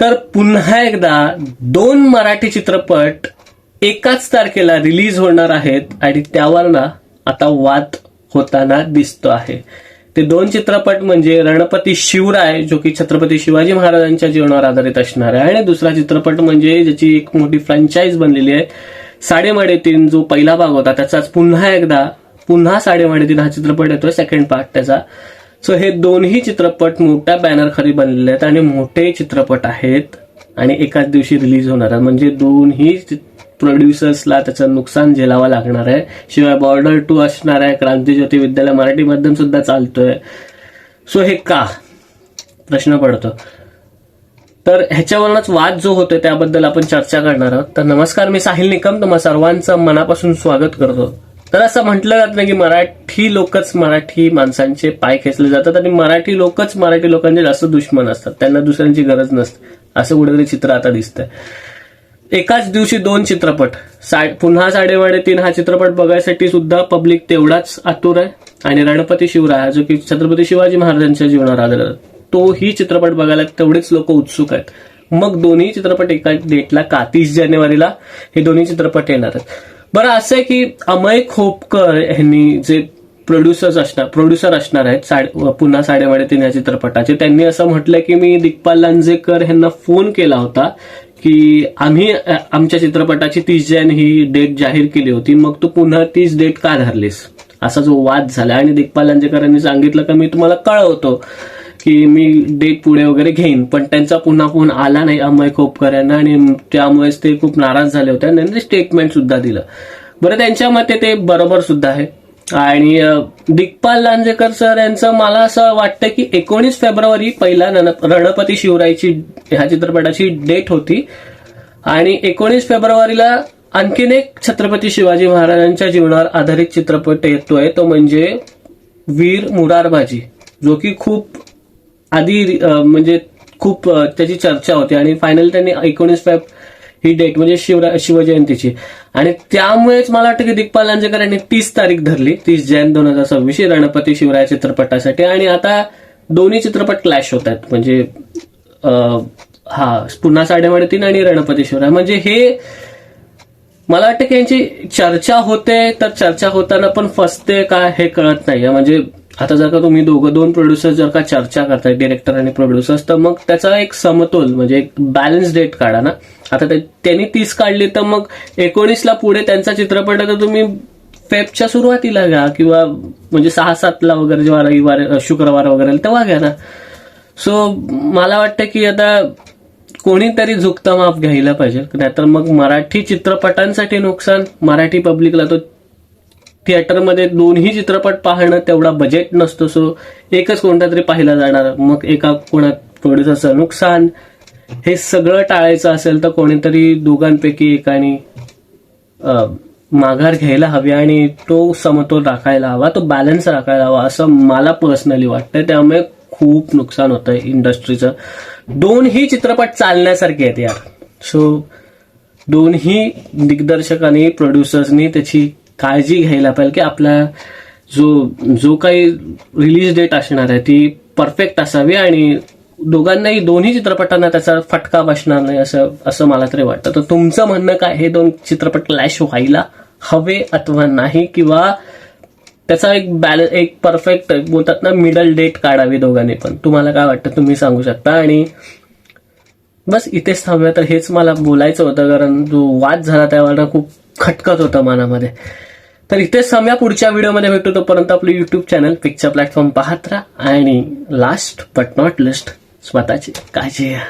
तर पुन्हा एकदा दोन मराठी चित्रपट एकाच तारखेला रिलीज होणार आहेत आणि त्यावर ना आता वाद होताना दिसतो आहे. ते दोन चित्रपट म्हणजे रणपती शिवराय जो की छत्रपती शिवाजी महाराजांच्या जीवनावर आधारित असणार आहे आणि दुसरा चित्रपट म्हणजे ज्याची एक मोठी फ्रँचाईज बनलेली आहे साडेमाडे तीन जो पहिला भाग होता त्याचाच पुन्हा एकदा पुन्हा साडेमाडे तीन हा चित्रपट येतोय सेकंड पार्ट त्याचा. सो हे दोन्ही चित्रपट मोठ्या बॅनर खाली बनलेले आहेत आणि मोठे चित्रपट आहेत आणि एकाच दिवशी रिलीज होणार आहेत. म्हणजे दोन्ही प्रोड्युसर्सला त्याचं नुकसान झेलावं लागणार आहे. शिवाय बॉर्डर टू असणार आहे. क्रांतीज्योती विद्यालय मराठी माध्यम सुद्धा चालतोय. सो हे का? प्रश्न पडतो. तर ह्याच्यावरूनच वाद जो होतोय त्याबद्दल आपण चर्चा करणार आहोत. तर नमस्कार मी साहिल निकम. तुम्हा सर्वांचं मनापासून स्वागत करतो. तर असं म्हटलं जात नाही की मराठी लोकच मराठी माणसांचे पाय खेचले जातात आणि मराठी लोकच मराठी लोकांचे जास्त दुश्मन असतात. त्यांना दुसऱ्यांची गरज नसते. असं कुठेतरी चित्र आता दिसतंय. एकाच दिवशी दोन चित्रपट. सा- पुन्हा साडेवाडे तीन हा चित्रपट बघायसाठी सुद्धा पब्लिक तेवढाच आतुर आहे. आणि रणपती शिवराय जो की छत्रपती शिवाजी महाराजांच्या जीवनावर आलेला तोही चित्रपट बघायला तेवढेच लोक उत्सुक आहेत. मग दोन्ही चित्रपट एका डेटला का तीस जानेवारीला हे दोन्ही चित्रपट येणार आहेत. बरं असं आहे की अमय खोपकर यांनी जे प्रोड्युसर्स असणार प्रोड्युसर असणार आहेत साडे पुन्हा साडेवाडे तीन या चित्रपटाचे त्यांनी असं म्हटलंय की मी दिग्पाल लांजेकर यांना फोन केला होता की आम्ही आमच्या चित्रपटाची तीस जॅन ही डेट जाहीर केली होती मग तू पुन्हा तीच डेट का धरलीस? असा जो वाद झाला. आणि दिग्पाल लांजेकर यांनी सांगितलं की मी तुम्हाला कळवतो. की मी डेट पुढे वगैरे घेईन पण त्यांचा पुन्हा फोन आला नाही अमय खोपकर यांना आणि त्यामुळेच ते खूप नाराज झाले होते आणि त्यांनी स्टेटमेंट सुद्धा दिलं. बरं त्यांच्या मते ते बरोबर सुद्धा आहे. आणि दिग्पाल लांजेकर सर यांचं मला असं वाटतं की एकोणीस फेब्रुवारी पहिला रणपती शिवरायची ह्या चित्रपटाची डेट होती. आणि एकोणीस फेब्रुवारीला आणखीन एक छत्रपती शिवाजी महाराजांच्या जीवनावर आधारित चित्रपट येतोय तो म्हणजे वीर मुरारबाजी जो की खूप आधी म्हणजे खूप त्याची चर्चा होती आणि फायनल त्यांनी एकोणीस फेब ही डेट म्हणजे शिवरा शिवजयंतीची. आणि त्यामुळेच मला वाटतं की दिग्पाल लांजेकर यांनी तीस तारीख धरली. तीस जैन दोन हजार सव्वीस ही रणपती शिवराय चित्रपटासाठी. आणि आता दोन्ही चित्रपट क्लॅश होत आहेत. म्हणजे हा पुन्हा साडेवाडे तीन आणि रणपती शिवराय. म्हणजे हे मला वाटतं की यांची चर्चा होते तर चर्चा होताना पण फसते का हे कळत नाही म्हणजे आता जर का तुम्ही दोघं दोन प्रोड्युसर जर का चर्चा करताय डिरेक्टर आणि प्रोड्युसर्स तर मग त्याचा एक समतोल म्हणजे एक बॅलन्स डेट काढा ना. आता ते- त्यांनी तीस काढली तर मग एकोणीसला पुढे त्यांचा चित्रपट आहे तर तुम्ही फेबच्या सुरुवातीला घ्या किंवा म्हणजे सहा सातला वगैरे जेव्हा रविवार शुक्रवार वगैरे तेव्हा घ्या ना. सो मला वाटतं की आता कोणीतरी झुकता माप घ्यायला पाहिजे. नाहीतर मग मराठी चित्रपटांसाठी नुकसान मराठी पब्लिकला तो थिएटरमध्ये दोन्ही चित्रपट पाहणं तेवढा बजेट नसतो सो एकच कोणता तरी पाहिला जाणार. मग एका कोणा प्रोड्युसरचं नुकसान हे सगळं टाळायचं असेल तर कोणीतरी दोघांपैकी एकाने माघार घ्यायला हवी आणि तो समतोल राखायला हवा तो बॅलन्स राखायला हवा असं मला पर्सनली वाटतंय. त्यामुळे खूप नुकसान होतंय इंडस्ट्रीचं दोनही चित्रपट चालण्यासारखे आहेत यार. सो दोन्ही दिग्दर्शकांनी प्रोड्युसर्सनी त्याची काळजी घ्यायला पाहिजे की आपला जो जो काही रिलीज डेट असणार आहे ती परफेक्ट असावी आणि दोघांनाही दोन्ही चित्रपटांना त्याचा फटका बसणार नाही असं असं मला तरी वाटतं. तर तुमचं म्हणणं काय? हे दोन चित्रपट क्लॅश व्हायला हवे अथवा नाही? किंवा त्याचा एक बॅलन्स एक परफेक्ट बोलतात ना मिडल डेट काढावी दोघांनी पण. तुम्हाला काय वाटतं? तुम्ही सांगू शकता. आणि बस इथेच थांबूया. तर हेच मला बोलायचं होतं कारण जो वाद झाला त्यावर खूप खटकत होतं मनामध्ये. तर इथेच थांबूया. पुढच्या व्हिडिओमध्ये भेटतो तोपर्यंत आपलं युट्यूब चॅनल पिक्चर प्लॅटफॉर्म पाहत राहा. आणि लास्ट बट नॉट लिस्ट स्वतःची काळजी घ्या.